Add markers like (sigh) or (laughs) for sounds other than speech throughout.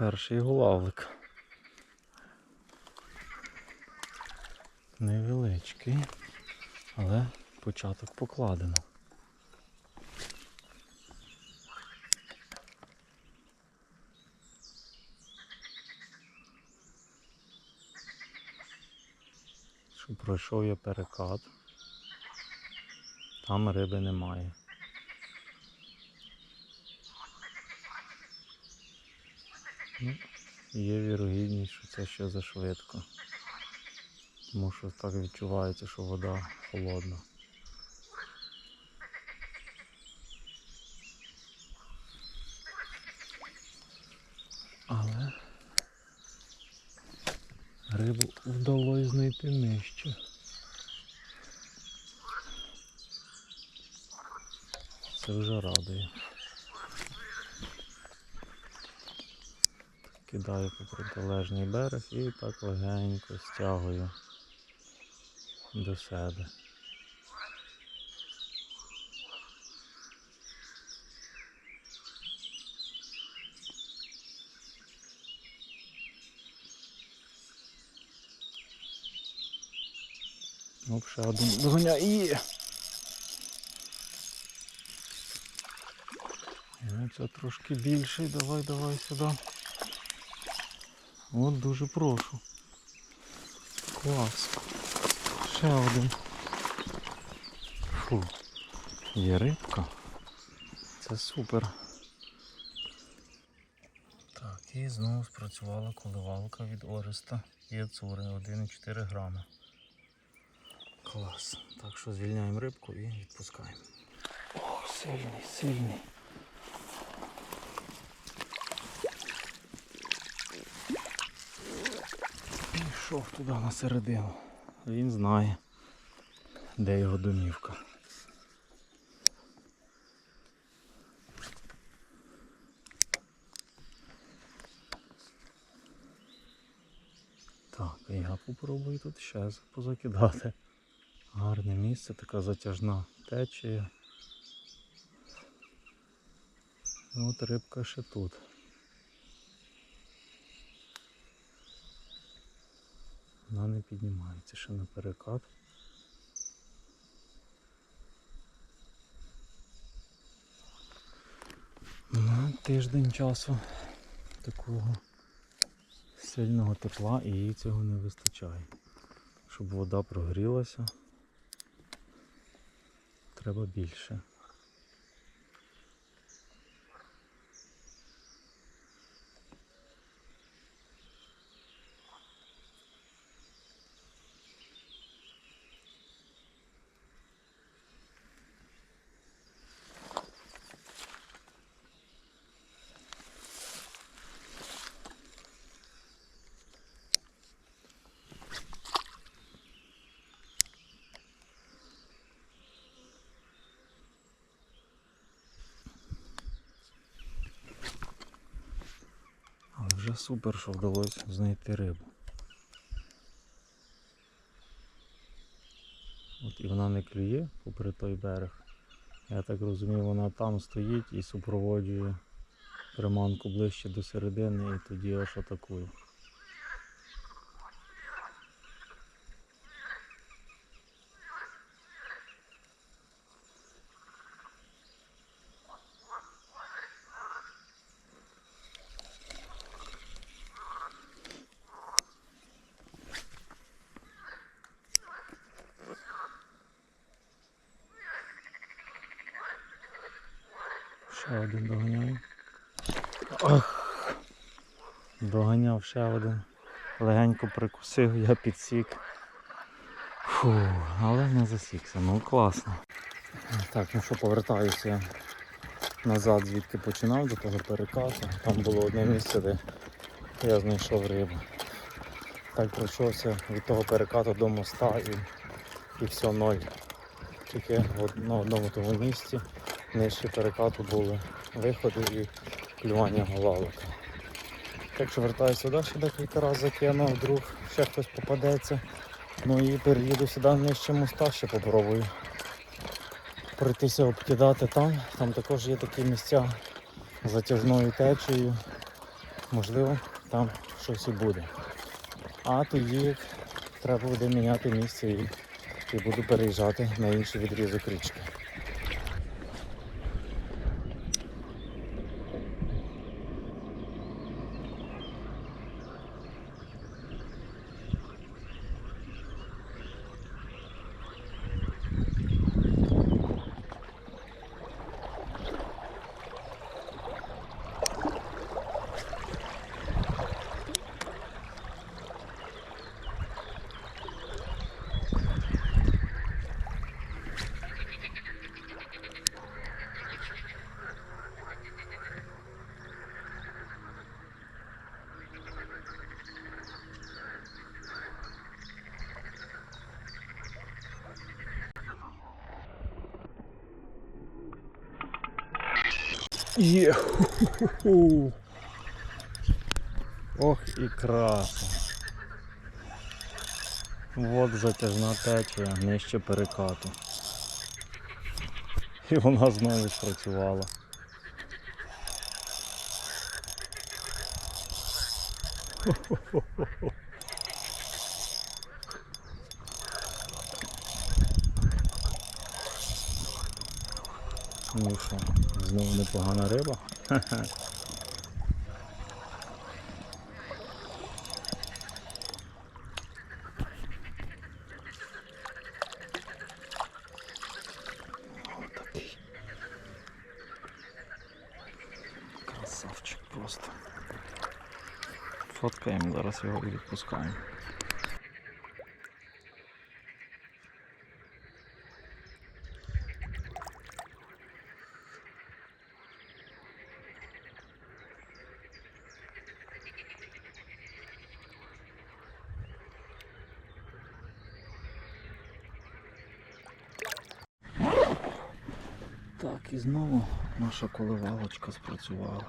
Перший гулавлик. Невеличкий, але початок покладено. Що пройшов я перекат. Там риби немає. Є вірогідність, що це ще зашвидко. Тому що так відчувається, що вода холодна. Але рибу вдалося знайти нижче. Це вже радує. Кидаю по протилежний берег і так легенько стягую до себе. Оп, ще один доганя і. Ну, Це трошки більший, давай, давай сюди. От дуже прошу. Клас. Ще один. Фу. Є рибка. Це супер. Так, і знову спрацювала коливалка від Ореста Яцури 1,4 грами. Клас. Так що звільняємо рибку і відпускаємо. О, сильний, сильний. Пішов туди на середину. Він знає, де його домівка. Так, я попробую тут ще позакидати. Гарне місце, така затяжна течія. От рибка ще тут. Вона не піднімається ще на перекат. Ну, тиждень часу такого сильного тепла і їй цього не вистачає. Щоб вода прогрілася, треба більше. Вже супер, що вдалося знайти рибу. От і вона не клює попри той берег. Я так розумію, вона там стоїть і супроводжує приманку ближче до середини і тоді аж атакує. Ще один доганяю. Ох. Доганяв ще один. Легенько прикусив, я підсік. Фу, але не засікся. Ну класно. Так, ну що, повертаюся назад, звідки починав до того перекату. Там було одне місце, де я знайшов рибу. Так пройшовся від того перекату до моста і, і все ноль. Тільки на одному тому місці нижче перекату були виходи і клювання голавок. Так що вертаюся сюди, ще декілька разів закину, вдруг ще хтось попадеться. Ну і переїду сюди нижче моста, ще попробую пройтися обкидати там. Там також є такі місця з затяжною течією. можливо, там щось і буде. А тоді треба буде міняти місце і, і буду переїжджати на інший відрізок річки. Є. (laughs) Ох і краса. От затяжна течія нижче перекату. І вона знову спрацювала. (laughs) Ну що, знову непогана риба. Красавчик просто. Фоткаємо зараз його і відпускаємо. Так, і знову наша коливалочка спрацювала.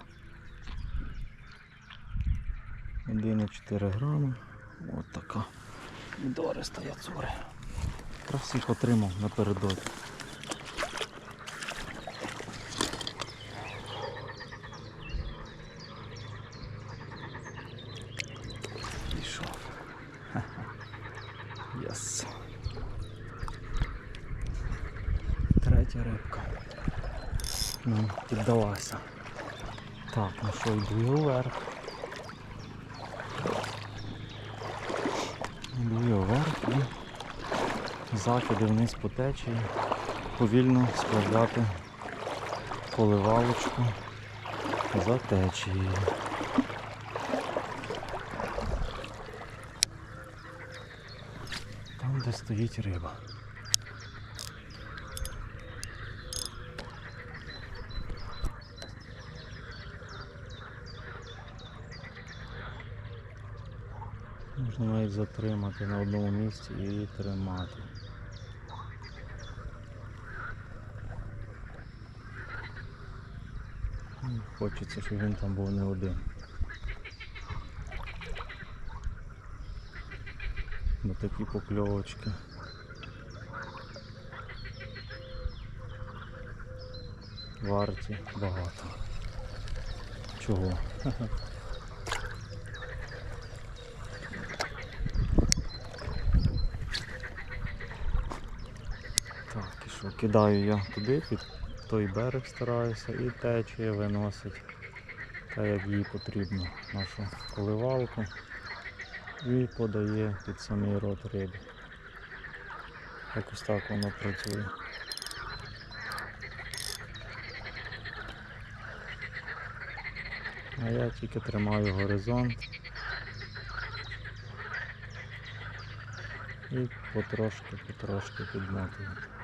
1,4 грами. От така дориста яцури. Їх отримав напередодні. Пішов. Ха-ха. Єс. Третя рибка. Ну, піддалася. Так, ну що, йду я вверх. Йду я вверх і закиди вниз по течії. Повільно справляти поливалочку за течією. Там, де стоїть риба. Можна навіть затримати на одному місці і тримати. Хочеться, щоб він там був не один. Бо такі покльовочки. Варті багато. Чого? (laughs) Так, і що, кидаю я туди, під той берег стараюся і течія виносить так, як їй потрібно нашу коливалку і подає під самий рот риби. Якось так воно працює. А я тільки тримаю горизонт і потрошки-потрошки підмотую.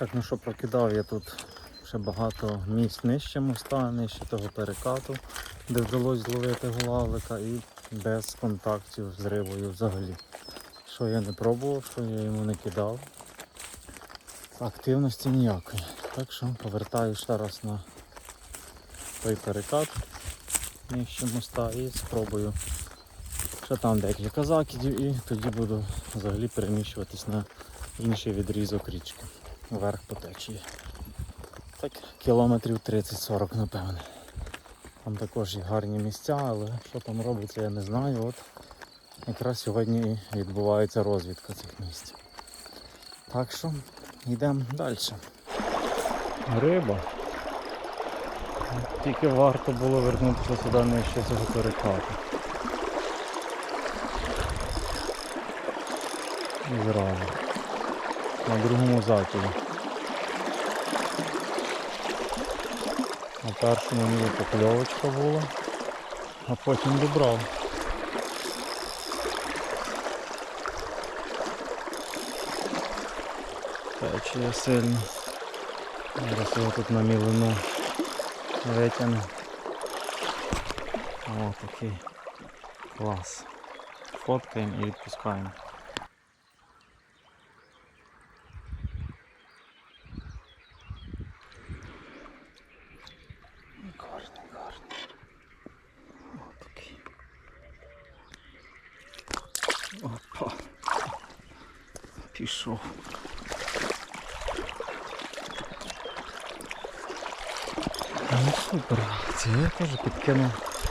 Так, ну що, прокидав я тут ще багато місць нижче моста, нижче того перекату, де вдалося зловити голавлика і без контактів з рибою взагалі. Що я не пробував, що я йому не кидав. Активності ніякої. Так що повертаю ще раз на той перекат нижче моста і спробую ще там декілька закидів і тоді буду взагалі переміщуватись на інший відрізок річки. Вверх по течії. Так, кілометрів 30-40, напевне. Там також є гарні місця, але що там робиться, я не знаю. От якраз сьогодні відбувається розвідка цих місць. Так що йдемо далі. Риба. Тільки варто було вернутися сюди нижче цього перекату. Зразу. На другому закиді. На першому ніби покльовочка була, а потім добрав. Течія сильно. Зараз його тут на мілину витягну. О, такий клас. Фоткаємо і відпускаємо. Опа. Пішов. Ну супер. Це я теж підкинув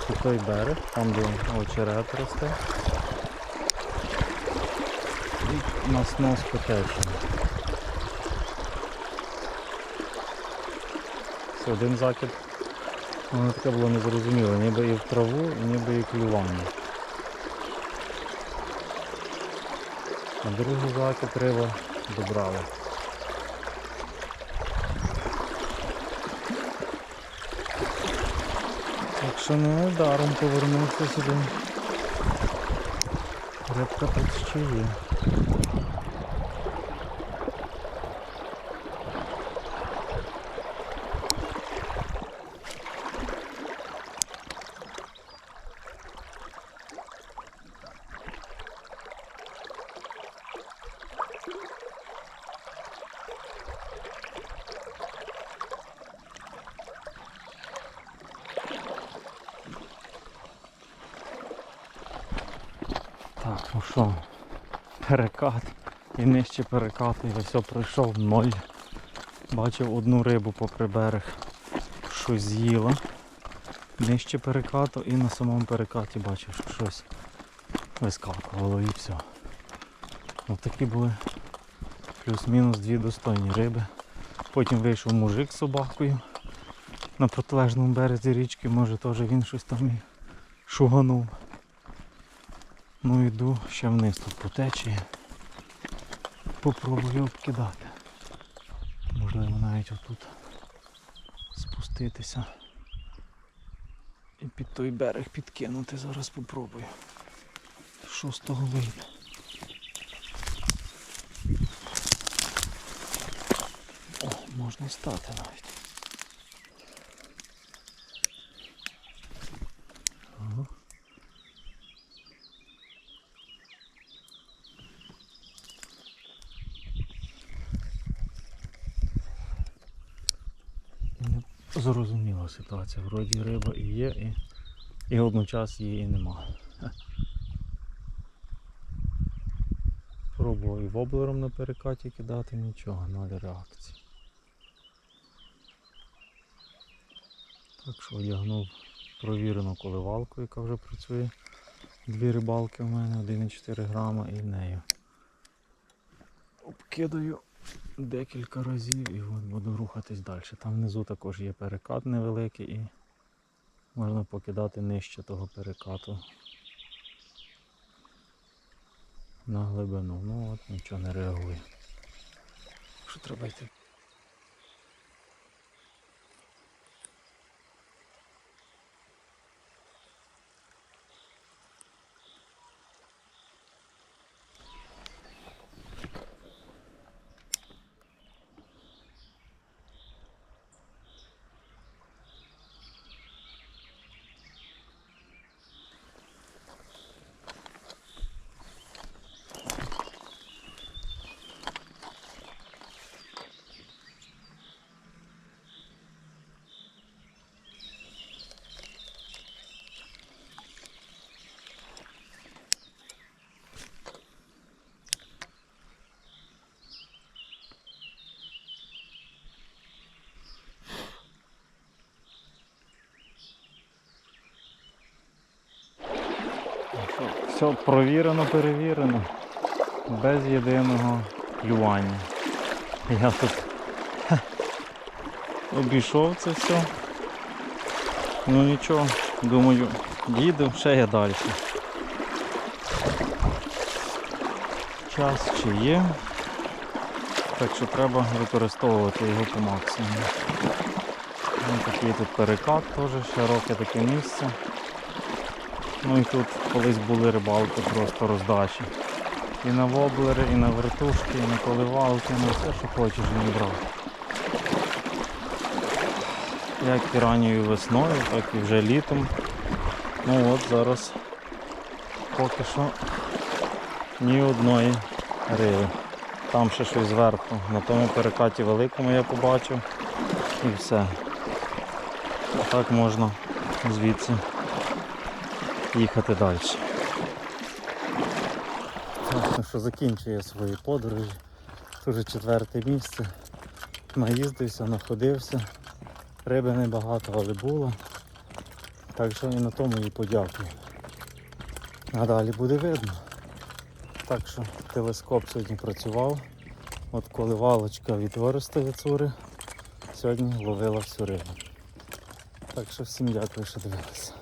у той берег, там де очерет росте. І на снос потечено. Це один закид. Воно таке було незрозуміло, ніби і в траву, ніби і клювання. А другу закид криво добрали. Так що не даром повернувся сюди. Рибка тут ще є. Так, ну що, перекат і нижче перекату, я все пройшов ноль. Бачив одну рибу попри берег, щось з'їла. Нижче перекату і на самому перекаті бачив, що щось вискакувало і все. Ось такі були плюс-мінус дві достойні риби. Потім вийшов мужик з собакою на протилежному березі річки, може теж він щось там і шуганув. Ну йду ще вниз тут по течії. Попробую обкидати. Можливо навіть отут спуститися. І під той берег підкинути. Зараз попробую. Що з того вийде. О, можна стати навіть. Ага. Не зрозуміла ситуація. Вроді риба і є, і, і одночас її і нема. Пробував і воблером на перекаті кидати, нічого, ноль реакції. Так що одягнув провірену коливалку, яка вже працює. Дві рибалки у мене, 1,4 грама і нею. Обкидаю декілька разів і буду рухатись далі. Там внизу також є перекат невеликий і можна покидати нижче того перекату на глибину. Ну от нічого не реагує. Що треба йти? Все провірено, перевірено. Без єдиного клювання. Я тут обійшов це все. Ну нічого, думаю, їду ще я далі. Час ще є. Так що треба використовувати його по максимуму. Ось такий тут перекат теж, широке таке місце. Ну і тут колись були рибалки просто роздачі. І на воблери, і на вертушки, і на коливалки, на все, що хочеш він брав. Як і ранньою весною, так і вже літом. Ну от зараз поки що ні одної риби. Там ще щось зверху. На тому перекаті великому я побачив. І все. А так можна звідси їхати далі. Так, ну що закінчує свої подорожі. Це четверте місце. Наїздився, находився. Риби небагато, але було. Так що і на тому їй подякую. А далі буде видно. Так що телескоп сьогодні працював. От коли валочка від Орестові цури, сьогодні ловила всю рибу. Так що всім дякую, що дивилися.